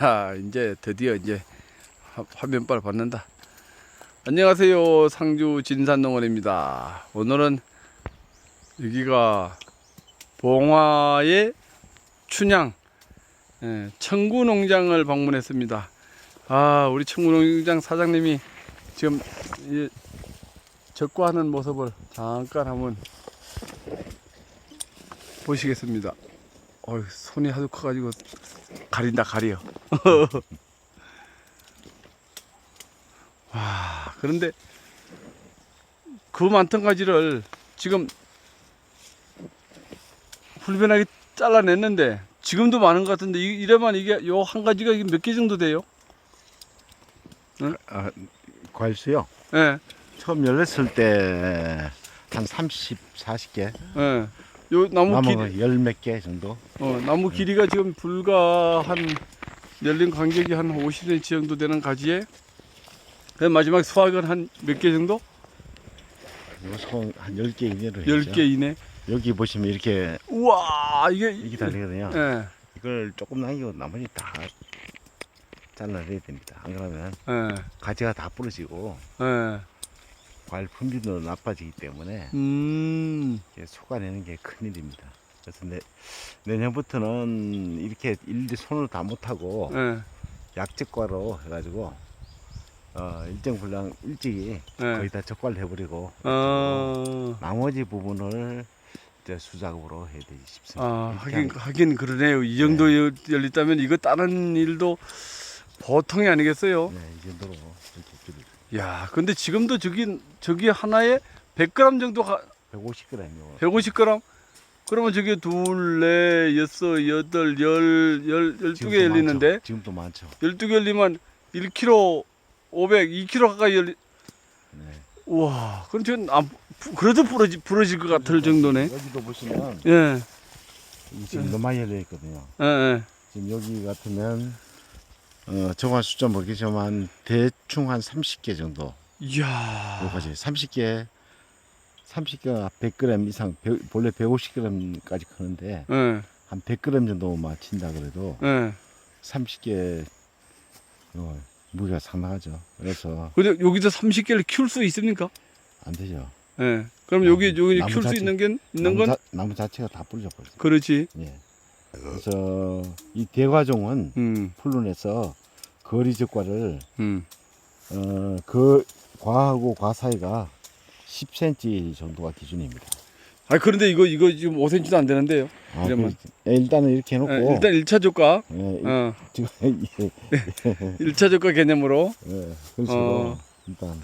아, 이제 드디어 이제 화- 화면발 받는다. 안녕하세요. 상주 진산농원입니다. 오늘은 여기가 봉화의 춘향 예, 청구농장을 방문했습니다. 아, 우리 청구농장 사장님이 지금 이 적과하는 모습을 잠깐 한번 보시겠습니다. 어이, 손이 하도 커가지고 가린다 가려. 와 그런데 그 많던 가지를 지금 훌변하게 잘라냈는데 지금도 많은 것 같은데 이- 이래만 이게 요 한 가지가 몇 개 정도 돼요? 아, 과일수요. 예, 처음 열렸을 때 한 30, 40개. 예. 요 나무 길, 나무 열몇 개 정도. 어, 나무 길이가 지금 불과 한 열린 간격이 한 50cm 정도 되는 가지에 그 마지막 수확은 한 몇 개 정도? 요son 한 10개 이내로 10개 이내. 여기 보시면 이렇게 우와, 이게 이게 달리거든요. 예. 이걸 조금 남기고 나머지 다 잘라내야 됩니다. 안 그러면 예. 가지가 다 부러지고 예. 과일 품질도 나빠지기 때문에 음. 솎아내는 게 큰일입니다. 그래서 내, 내년부터는 이렇게 일일이 손을 다 못하고 예. 약적과로 해가지고 어, 일정 분량 일찍이 예. 거의 다 적과를 해버리고 어. 나머지 부분을 이제 수작업으로 해야 되지 싶습니다. 아, 하긴 하긴 그러네요. 이 정도 열- 열렸다면 이거 다른 일도 보통이 아니겠어요? 네, 이 정도로 이렇게 야, 근데 지금도 저기 저기 하나에 100g 정도 가, 150g이요. 150g? 그러면 저게 둘, 넷, 여섯, 여덟, 열, 열, 열두 개 열리는데 지금도 많죠. 열두 개 열리면 1kg 500, 2kg 가까이 열리. 네. 우와, 그럼 저는 안, 부- 그래도 부러지, 부러질 것 같을 정도네. 여기도 보시면 예, 이 지금 너무 많이 열려 있거든요. 예, 예. 지금 여기 같으면 어, 정확 숫자 모르겠지만 대충 한 30개 정도. 이야. 여기까지 30개 30개가 100g 이상 배- 본래 150g까지 크는데 예, 한 100g 정도만 친다 그래도 예. 30개 어, 무게가 상당하죠. 그래서 근데 여기서 30개를 키울 수 있습니까? 안 되죠. 예. 그럼 나무- 여기 여기 나무 키울 수 자체- 있는 게 있는 나무, 건 자, 나무 자체가 다 부러져 버렸어요. 그렇지. 예. 그래서 이 대과종은 음, 풀론에서 거리 적과를 음. 어, 그 과하고 과 사이가 10cm 정도가 기준입니다. 아 그런데 이거 이거 지금 5cm도 안 되는데요. 아, 이러면- 그, 예, 일단은 이렇게 해놓고 예, 일단 1차 조가, 예, 어, 지금 예, 1차 조가 개념으로. 예, 그래서 어. 일단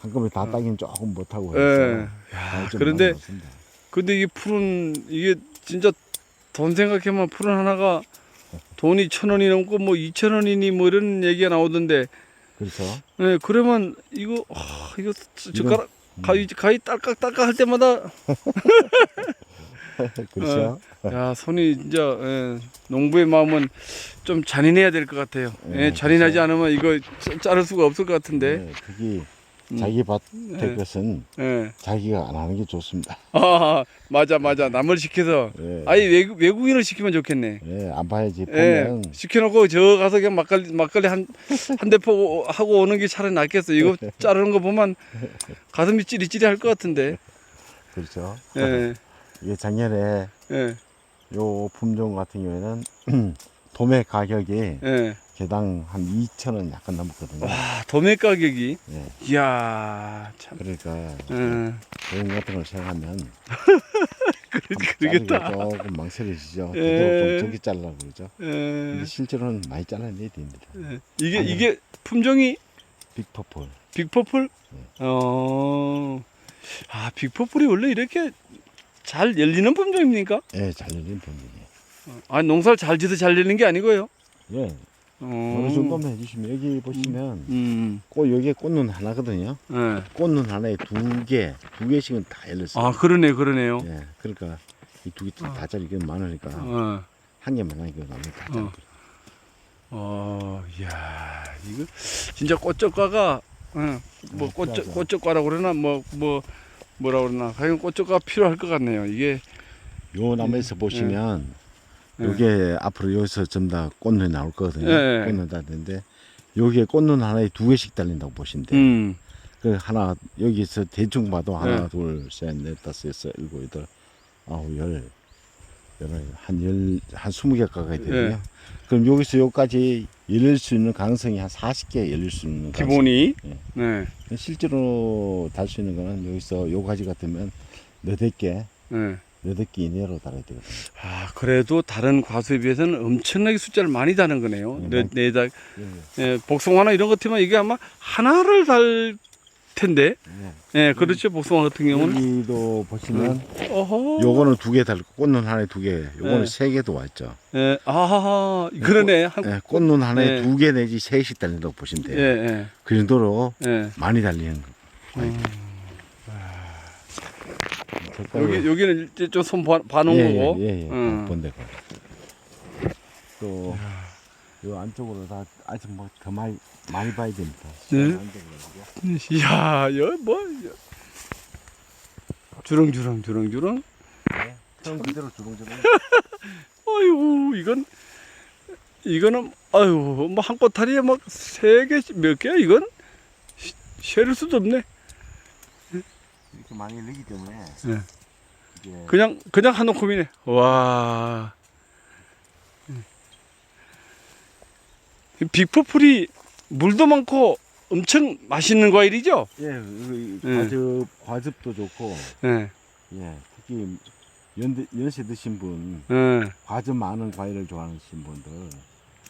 한꺼번에 다 따기는 조금 못하고 예. 해서 야, 그런데. 근데 이게 풀은 이게 진짜 돈 생각하면 풀은 하나가 돈이 천 원이 넘고 뭐 이천 원이니 뭐 이런 얘기가 나오던데. 그렇죠. 예, 그러면 이거 아, 이거 젓가락 음. 가위 가위 딸깍 딸깍 할 때마다 그렇죠. 야 손이 진짜 예, 농부의 마음은 좀 잔인해야 될 것 같아요. 예, 예, 잔인하지 그렇죠. 않으면 이거 자- 자를 수가 없을 것 같은데. 네, 그게 음. 자기 밭의 예. 것은 예. 자기가 안 하는 게 좋습니다. 아 맞아 맞아 남을 시켜서 예, 아니 외국, 외국인을 시키면 좋겠네. 예, 안 봐야지 예, 보면 시켜놓고 저 가서 그냥 막걸리 막걸리 한한 대포 하고 오는 게 차라리 낫겠어. 이거 자르는 거 보면 가슴이 찌릿찌릿할 것 같은데. 그렇죠. 예, 이게 작년에 예, 요 품종 같은 경우에는 도매 가격이 예. 개당 한 2천 원 약간 넘었거든요. 와 도매 가격이 예, 이야 참. 그러니까 예, 보험 같은 걸 생각하면 그러겠다. 조금 망설여지죠. 예. 좀 적게 잘라 그러죠. 예, 근데 실제로는 많이 잘라내야 됩니다. 예. 이게 아니요. 이게 품종이 빅퍼플. 빅퍼플? 네. 어. 아, 빅퍼플이 원래 이렇게 잘 열리는 품종입니까? 예, 잘 열린 품종이에요. 아, 농사를 잘 지어서 잘 열리는 게 아니고요. 예, 어. 어느 정도만 해주시면 여기 보시면 음. 꽃 여기에 꽃눈 하나거든요. 예. 꽃눈 하나에 두 개, 두 개씩은 다 열렸어요. 아, 그러네, 그러네요. 예, 그러니까 이 두 개다 자르기는 많으니까 어. 한 개만 하니까 나머지 다 자르고. 어, 이야, 이거 진짜 꽃적과가 어, 뭐 어, 필요하죠. 꽃적과라고 그러나 뭐 뭐 뭐라 그러나 하여간 꽃적과 필요할 것 같네요. 이게 요 나무에서 음, 보시면 예. 요게 앞으로 여기서 전부 다 꽃눈이 나올 거거든요. 예, 예. 꽃눈 달리는데 여기에 꽃눈 하나에 두 개씩 달린다고 보시면 돼요. 음. 그 하나 여기서 대충 봐도 하나, 네. 둘, 셋, 넷, 다섯, 여섯, 일곱, 여덟, 아홉, 열, 열한, 한 열, 한 스무 개 가까이 되거든요. 네. 그럼 여기서 여기까지 열릴 수 있는 가능성이 한 40개 열릴 수 있는 가능성이 기본이. 예. 네. 실제로 달 수 있는 거는 여기서 요 가지 같으면 너댓 개, 네. 너댓 개 이내로 달아야 되거든요. 아, 그래도 다른 과수에 비해서는 엄청나게 숫자를 많이 다는 거네요. 네, 네, 많- 네 달, 예, 예, 복숭아나 이런 것 같으면 이게 아마 하나를 달 텐데. 예. 예, 그렇죠. 복숭아 같은 경우는. 여기도 보시면 어허. 요거는 두 개 달고 꽃눈 하나에 두 개, 요거는 네. 세 개도 왔죠. 예, 아하하. 그러네. 한, 예, 꽃눈 하나에 네. 두 개 내지 셋씩 달린다고 보시면 예, 돼요. 예, 그 정도로 예. 많이 달리는 거. 여기, 여기는 이제 좀손 봐놓은 예, 거고. 예, 예, 예. 음. 본데가. 또, 요 안쪽으로 다 아직 뭐 더 많이, 많이 봐야 됩니다. 네. 이야, 여, 뭐. 여. 주렁주렁, 주렁주렁. 네. 처음 그대로 주렁주렁. 아이고, 이건, 이거는, 아유, 뭐, 한 꼬타리에 막, 세 개, 몇 개야, 이건? 시- 세를 수도 없네. 이렇게 많이 늘기 때문에. 예. 이게 그냥, 그냥 한 움큼이네. 와. 이 빅퍼플이 물도 많고 엄청 맛있는 과일이죠? 예, 그 예. 과즙, 과즙도 좋고, 예, 예, 특히 연, 연세 드신 분, 예. 과즙 많은 과일을 좋아하시는 분들,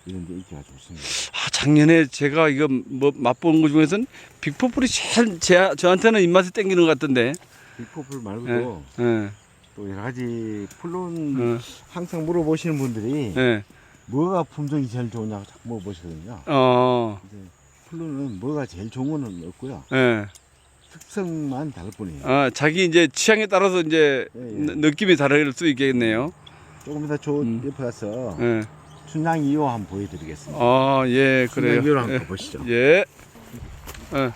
이런 데 인기가 좋습니다. 아, 작년에 제가 이거 뭐 맛본 것 중에서는 빅퍼플이 제일 제, 저한테는 입맛이 땡기는 것 같던데. 빅퍼플 말고도 예, 또 여러 가지 풀론 예, 항상 물어보시는 분들이 예. 뭐가 품종이 제일 좋냐고 자꾸 물어보시거든요. 어, 근데 풀론은 뭐가 제일 좋은 건 없고요. 예. 특성만 다를 뿐이에요. 아, 자기 이제 취향에 따라서 이제 예, 예. 느- 느낌이 다를 수 있겠네요. 조금 이따 저 음. 옆에 가서 예. 춘향 2호 한번 보여드리겠습니다. 아, 예, 그래요. 춘향 2호를 한번 예. 가보시죠. 예. 예.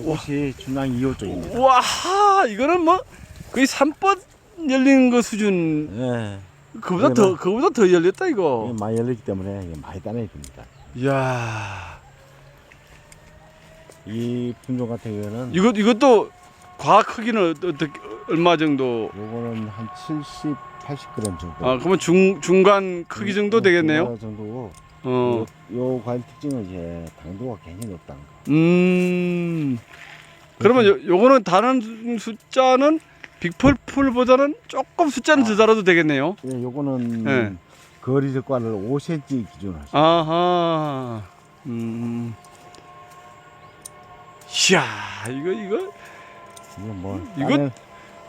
이것이 춘향 2호 쪽입니다. 와, 이거는 뭐 거의 3번 열리는 거 수준. 예. 그보다 더, 그보다 더 열렸다 이거. 많이 열리기 때문에 이게 많이 따내야 됩니다. 이야, 이 품종 같은 경우는 이것 이것도 과학 크기는 어떻게 얼마 정도? 요거는 한 70, 80g 정도. 아, 그러면 중 중간 크기 정도 되겠네요. 그 정도고. 어, 요, 요 과일 특징은 이제 당도가 굉장히 높다는 거. 음. 그러면 요, 요거는 다른 숫자는 빅펄풀보다는 조금 숫자는 더 달아도 되겠네요. 예, 요거는 네. 거리 적 과를 5cm 기준으로 하시죠. 아하. 음. 이야, 이거 이거 이거 뭐 이거- 따내-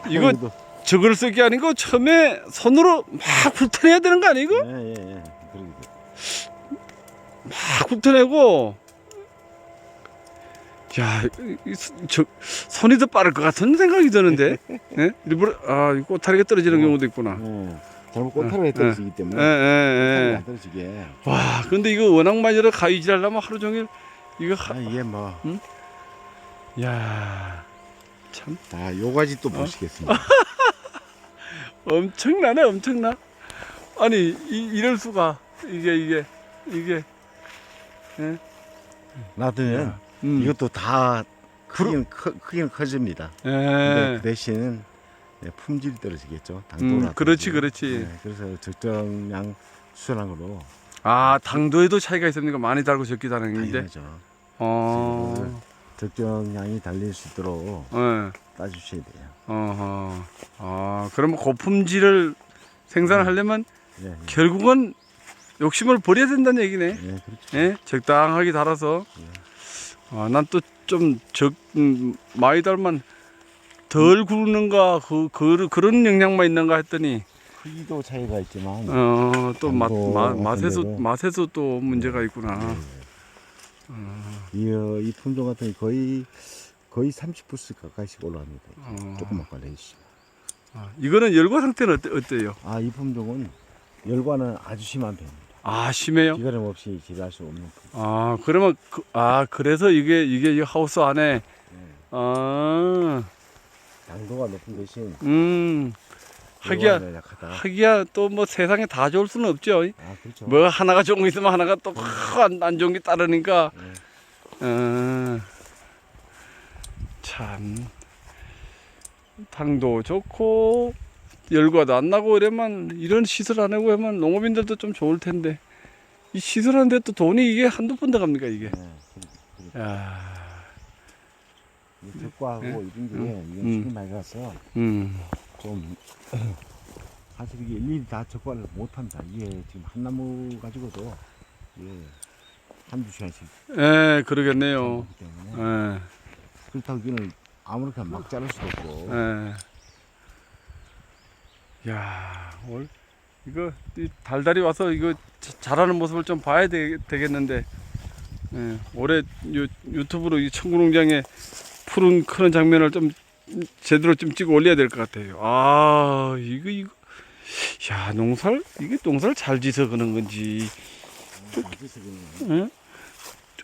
이거 저걸 쓸게 아니고 처음에 손으로 막 훑어내야 되는 거 아니고? 예, 예, 예. 그러게 돼. 막 훑어내고. 야, 이- 이 수- 저 손이 더 빠를 것 같은 생각이 드는데. 예? 일부러 아, 이 꼬타리가 떨어지는 어. 경우도 있구나. 예. 잘못 꽃타루에 떨어지기 예, 때문에 예, 안 떨어지게. 예. 와, 근데 이거 워낙 많이 열어 가위질하려면 하루 종일 이거 하, 아, 이게 뭐. 야. 참 자, 요 가지 또 보시겠습니다. 엄청나네, 엄청나. 아니, 이, 이럴 수가. 이게 이게 이게 놔두면 음. 이것도 다 크긴, 크, 크긴 커집니다. 예. 근데 그 대신 네, 품질이 떨어지겠죠. 당도가. 음, 그렇지. 그렇지. 네, 그래서 적정량 수량으로 아, 당도에도 차이가 있습니까? 많이 달고 적게 다는 게. 당연하죠. 어. 적정량이 달릴 수 있도록 예. 따주셔야 돼요. 어허. 아, 그러면 고품질을 생산하려면 예, 예. 결국은 욕심을 버려야 된다는 얘기네. 예, 그렇죠. 예? 적당하게 달아서. 아, 난 또 좀 적, 음, 많이 달면 덜 구르는가, 그, 그, 그런 영향만 있는가 했더니, 크기도 차이가 있지만 어, 또 맛, 같은 맛에서, 맛에서 또 문제가 있구나. 예, 예. 이, 어, 이 품종 같은 게 거의 거의 30부스 가까이씩 올라갑니다. 어. 조금만 걸려주시면. 아, 이거는 열과 상태는 어때, 어때 요? 아, 이 품종은 열과는 아주 심한 편입니다. 아, 심해요? 기가림 없이 지배할 수 없는 품종. 아, 그러면, 그, 아, 그래서 이게, 이게 이 하우스 안에, 예. 아, 당도가 높은 대신 음, 하기야. 하기야 또 뭐 세상에 다 좋을 수는 없죠. 아 그렇죠. 뭐 하나가 좋은 거 있으면 하나가 또 안 좋은 게 따르니까 네. 어, 참. 당도 좋고 열과도 안 나고 이러면 이런 시설 안 하고 하면 농업인들도 좀 좋을 텐데. 이 시설하는데 또 돈이 이게 한두 푼 들어갑니까 이게? 네. 그- 야, 이 적과하고 이런 게 이건 음. 힘이 많이 가서 음, 좀 사실 이게 일일이 다 적과를 못합니다. 이게 지금 한 나무 가지고도 이게 한두 시간씩 예, 그러겠네요. 예, 그렇다고 이거는 아무렇게나 막 자를 수도 없고 예. 야, 올 이거 이 달달이 와서 이거 자- 자라는 모습을 좀 봐야 되, 되겠는데 예, 올해 유, 유튜브로 이 청구농장의 푸른 크는 장면을 좀 제대로 좀 찍어 올려야 될 것 같아요. 아, 이거 이거 야 농사를 이게 농사를 잘 지서 그런 건지 맞으서 그러는 예?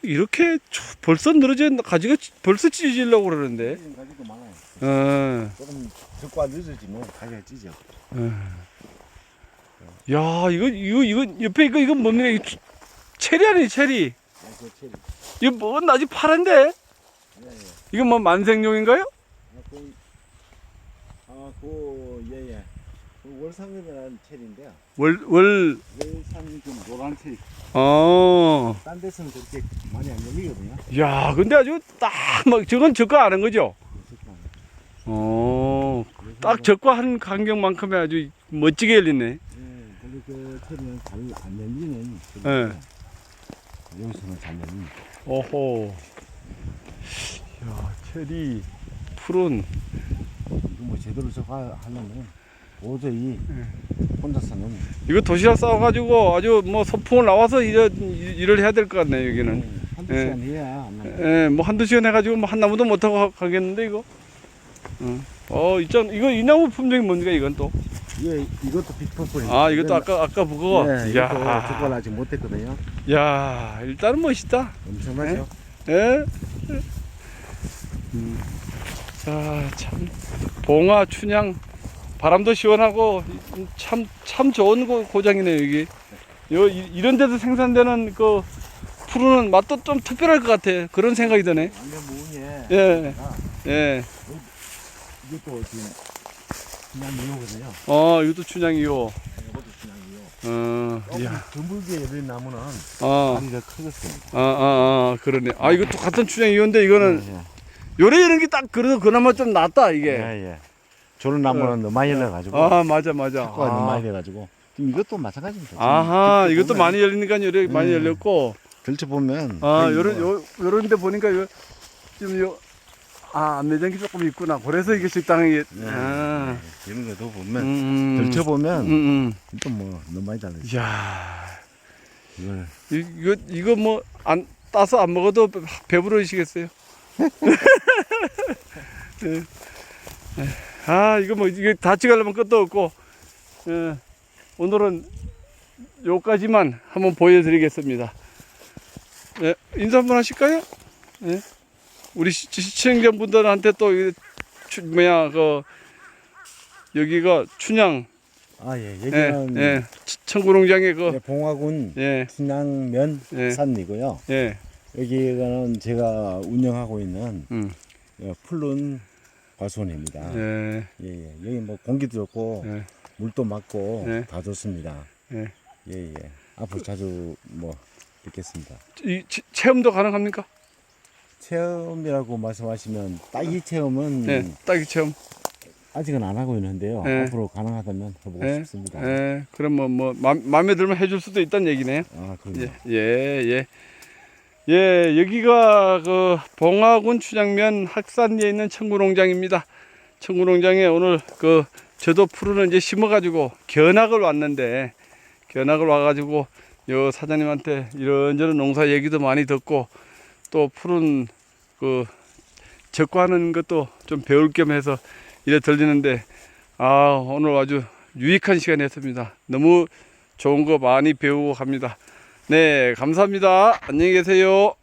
이렇게 초- 벌써 늘어져 가지가 벌써 찢으려고 그러는데 가지고 많아요. 어. 조금 적과 늦어지면 가지가 찢어. 야 이거 이거 이거 옆에 이거 이거 뭡니까 이거 치- 체리 아니 체리 아, 그 체리. 이거 뭐 아직 파란데 예, 예. 이거 뭐 만생용인가요? 아, 그, 아, 그, 예, 예. 그 월상금이라는 체리인데요. 월 월 월상이 좀 노란 체리. 어. 딴 데서는 그렇게 많이 안 열리거든요. 야 근데 아주 딱 막 저건 저거 아는 거죠? 어. 딱 적과한 간격만큼의 아주 멋지게 열리네. 예, 근데 그 체리는 잘안 열리는. 예. 여기서는 잘 열립니다. 오호. 야 체리 푸른 이거 뭐 제대로 저거 하려면 도저히 혼자서는 이거 도시락 싸워가지고 아주 뭐 소풍을 나와서 일을 일을 해야 될 것 같네요 여기는. 예, 한두 예. 시간 해야 안. 예, 뭐 한두 시간 해가지고 뭐 한 나무도 못 하고 가- 가겠는데 이거. 응. 어, 있잖 이거 이 나무 품종이 뭡니까 이건 또? 이게 이것도 빅퍼플입니다. 아, 이것도 아까 아까 그거. 네, 이것도 저걸 야, 아직 못했거든요. 야, 일단은 멋있다. 엄청나죠? 예. 음. 자, 참 봉화 춘향 바람도 시원하고 참 참 좋은 고, 고장이네요 여기. 요 이- 이런 데서 생산되는 그 푸르는 맛도 좀 특별할 것 같아. 그런 생각이 드네. 완전 예, 예. 이것도 그냥 미호거든요. 어, 이것도 춘향이요. 이것도 그냥 미호. 어, 조금 야, 드물게 열린 나무는 어, 다리가 크겠습니다. 아, 아, 아, 그러네. 아, 이것도 같은 춘향이었는데 이거는 예, 요래 이런 게 딱 그래도 그나마 좀 낫다 예. 이게. 예, 예. 저런 나무는 너무 많이 열려가지고 아, 맞아, 맞아. 효과가 너무 아. 많이 돼가지고 지금 이것도 마찬가지입니다. 지금 아하, 이것도 보면 많이 열리니까 요래 많이 음. 열렸고. 들춰보면 아, 거의 요런 뭐요 요런 데 보니까 요 지금 요 아, 안내장이 조금 있구나. 그래서 이게 식당이 네, 아. 네, 이런 것도 음. 보면 음. 들춰보면 음, 음. 또 뭐 너무 많이 달라요. 야. 이걸 이- 이거 이거 뭐 안 따서 안 먹어도 배- 배부르시겠어요? 예. 아 이거 뭐 이게 다 찍으려면 끝도 없고 예. 오늘은 요까지만 한번 보여드리겠습니다. 예, 인사 한번 하실까요? 예. 우리 시- 시청자분들한테 또 이, 추, 뭐야 그 여기가 춘향 아 예, 예, 여기는 예, 치- 청구농장의 그 예, 봉화군 예, 순양면 예. 산이고요. 예, 여기는 제가 운영하고 있는 음, 예, 푸른 과수원입니다. 예. 예, 예, 여기 뭐 공기도 좋고 예. 물도 맑고 예. 다 좋습니다. 예. 예, 예. 앞으로 자주 뭐 뵙겠습니다. 이 체- 체험도 가능합니까? 체험이라고 말씀하시면 딸기 체험은 네, 딸기 체험. 아직은 안 하고 있는데요. 네. 앞으로 가능하다면 해보고 네, 싶습니다. 예, 그럼 뭐, 뭐, 맘, 마음에 들면 해줄 수도 있다는 얘기네요. 아, 그럼요. 예, 예, 예. 예, 여기가 그 봉화군 춘향면 학산리에 있는 청구농장입니다. 청구농장에 오늘 그 저도 푸르는 이제 심어가지고 견학을 왔는데 견학을 와가지고 요 사장님한테 이런저런 농사 얘기도 많이 듣고 또 푸른 그 적과하는 것도 좀 배울 겸 해서 이래 들리는데 아 오늘 아주 유익한 시간이었습니다. 너무 좋은 거 많이 배우고 갑니다. 네, 감사합니다. 안녕히 계세요.